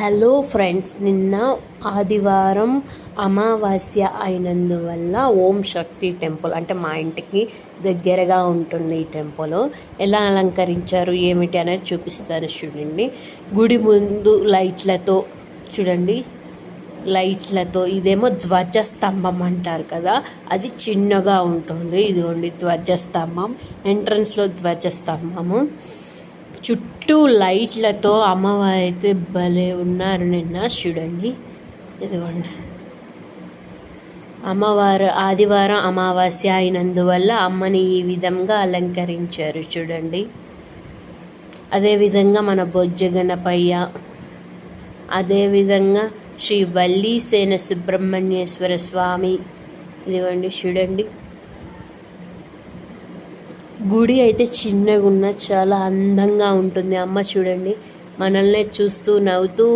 Hello friends నిన్న ఆదివారం అమావాస్య అయినందువల్ల ఓం శక్తి టెంపుల్ అంటే మా ఇంటికి దగ్గరగా ఉంటుంది ఈ టెంపుల్. ఎలా అలంకరించారు ఏమిటి అనేది చూపిస్తాను చూడండి. గుడి ముందు లైట్లతో చూడండి లైట్లతో ఇదేమో ధ్వజస్తంభం అంటారు కదా అది చిన్నగా ఉంటుంది. ఇదిగోండి ధ్వజస్తంభం ఎంట్రన్స్లో ధ్వజస్తంభము చుట్టూ లైట్లతో అమ్మవారు అయితే భలే ఉన్నారు నిన్న చూడండి. ఇదిగోండి. అమ్మవారు ఆదివారం అమావాస్య అయినందువల్ల అమ్మని ఈ విధంగా అలంకరించారు చూడండి. అదేవిధంగా మన బొజ్జ గణపయ్య అదేవిధంగా శ్రీ వల్లీసేన సుబ్రహ్మణ్యేశ్వర స్వామి. ఇదిగోండి చూడండి. గుడి అయితే చిన్నగా ఉన్న చాలా అందంగా ఉంటుంది. అమ్మ చూడండి మనల్నే చూస్తూ నవ్వుతూ